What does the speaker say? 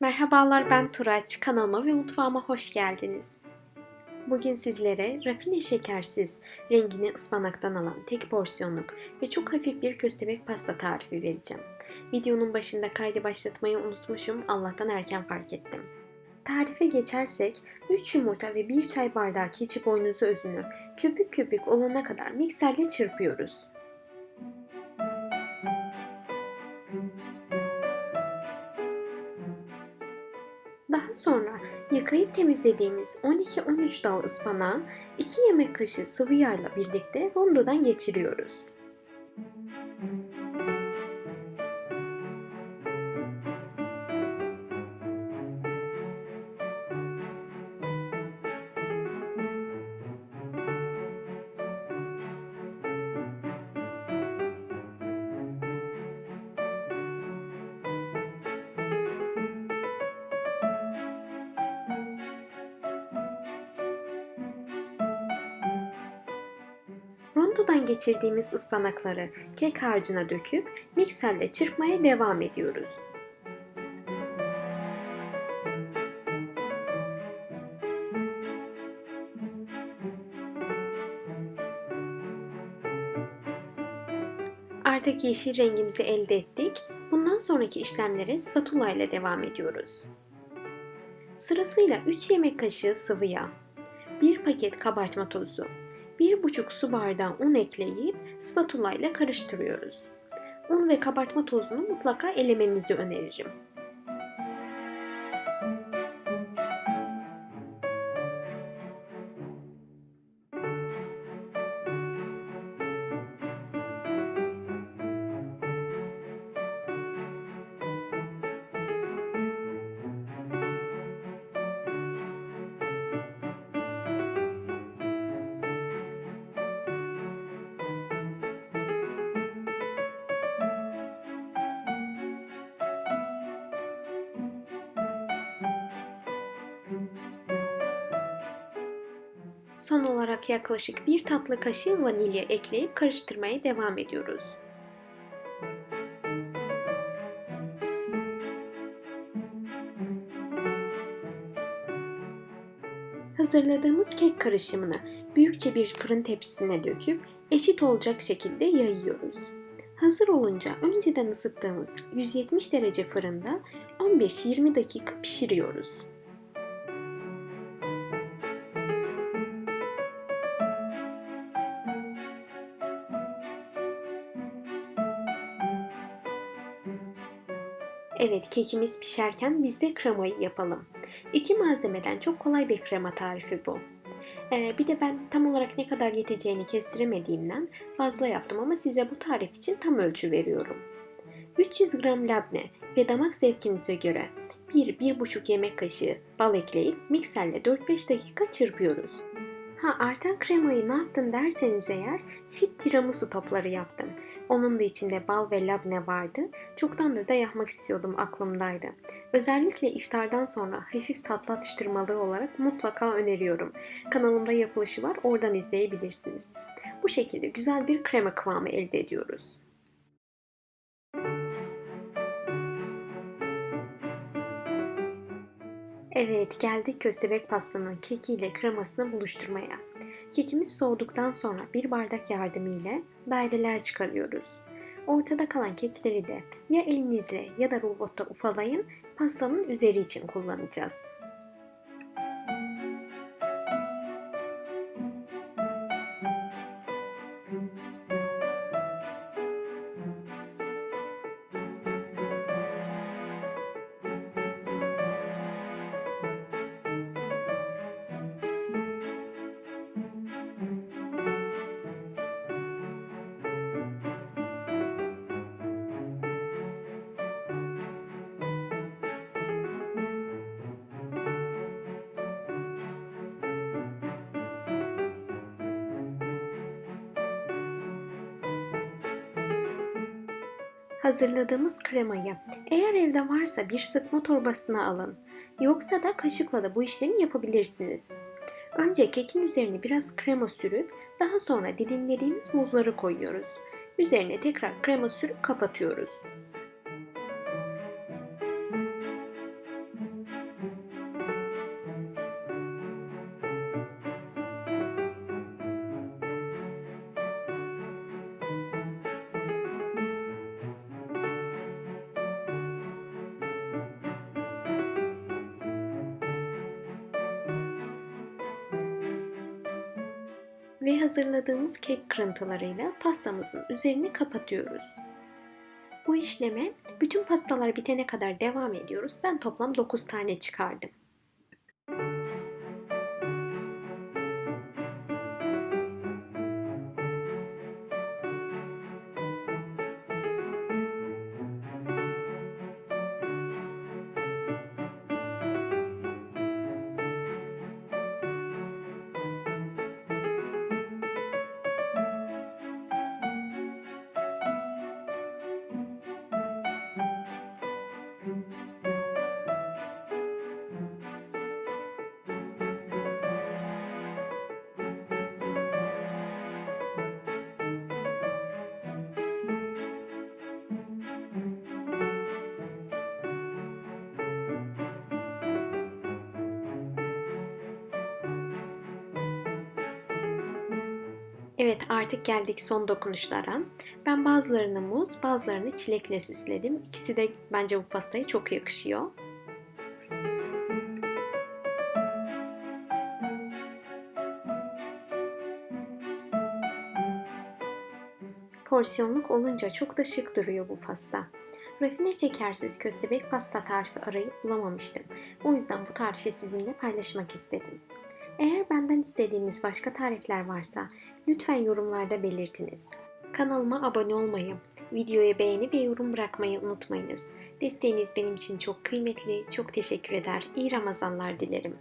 Merhabalar ben Turaç. Kanalıma ve mutfağıma hoş geldiniz. Bugün sizlere rafine şekersiz, rengini ıspanaktan alan tek porsiyonluk ve çok hafif bir köstebek pasta tarifi vereceğim. Videonun başında kaydı başlatmayı unutmuşum. Allah'tan erken fark ettim. Tarife geçersek 3 yumurta ve 1 çay bardağı keçi boynuzu özünü köpük köpük olana kadar mikserle çırpıyoruz. Daha sonra yıkayıp temizlediğimiz 12-13 dal ıspanağı 2 yemek kaşığı sıvı yağla birlikte rondodan geçiriyoruz. Rondodan geçirdiğimiz ıspanakları kek harcına döküp mikserle çırpmaya devam ediyoruz. Artık yeşil rengimizi elde ettik. Bundan sonraki işlemlere spatula ile devam ediyoruz. Sırasıyla 3 yemek kaşığı sıvı yağ, 1 paket kabartma tozu, 1,5 su bardağı un ekleyip spatula ile karıştırıyoruz. Un ve kabartma tozunu mutlaka elemenizi öneririm. Son olarak yaklaşık bir tatlı kaşığı vanilya ekleyip karıştırmaya devam ediyoruz. Hazırladığımız kek karışımını büyükçe bir fırın tepsisine döküp eşit olacak şekilde yayıyoruz. Hazır olunca önceden ısıttığımız 170 derece fırında 15-20 dakika pişiriyoruz. Evet kekimiz pişerken biz de kremayı yapalım. İki malzemeden çok kolay bir krema tarifi bu. Ee, bir de ben tam olarak ne kadar yeteceğini kestiremediğimden fazla yaptım ama size bu tarif için tam ölçü veriyorum. 300 gram labne ve damak zevkinize göre 1-1,5 yemek kaşığı bal ekleyip mikserle 4-5 dakika çırpıyoruz. Ha artan kremayı ne yaptın derseniz eğer fit tiramisu topları yaptım. Onun da içinde bal ve labne vardı. Çoktandır da yapmak istiyordum aklımdaydı. Özellikle iftardan sonra hafif tatlı atıştırmalığı olarak mutlaka öneriyorum. Kanalımda yapılışı var oradan izleyebilirsiniz. Bu şekilde güzel bir krema kıvamı elde ediyoruz. Evet geldik köstebek pastanın kekiyle kremasını buluşturmaya. Kekimiz soğuduktan sonra bir bardak yardımıyla daireler çıkarıyoruz. Ortada kalan kekleri de ya elinizle ya da robotta ufalayın pastanın üzeri için kullanacağız. Hazırladığımız kremayı eğer evde varsa bir sıkma torbasına alın. Yoksa da kaşıkla da bu işlemi yapabilirsiniz. Önce kekin üzerine biraz krema sürüp daha sonra dilimlediğimiz muzları koyuyoruz. Üzerine tekrar krema sürüp kapatıyoruz. Ve hazırladığımız kek kırıntılarıyla pastamızın üzerini kapatıyoruz. Bu işleme bütün pastalar bitene kadar devam ediyoruz. Ben toplam 9 tane çıkardım. Evet artık geldik son dokunuşlara. Ben bazılarını muz, bazılarını çilekle süsledim. İkisi de bence bu pastaya çok yakışıyor. Porsiyonluk olunca çok da şık duruyor bu pasta. Rafine şekersiz köstebek pasta tarifi arayıp bulamamıştım. O yüzden bu tarifi sizinle paylaşmak istedim. Eğer benden istediğiniz başka tarifler varsa lütfen yorumlarda belirtiniz. Kanalıma abone olmayı, videoya beğeni ve yorum bırakmayı unutmayınız. Desteğiniz benim için çok kıymetli, çok teşekkür eder. İyi Ramazanlar dilerim.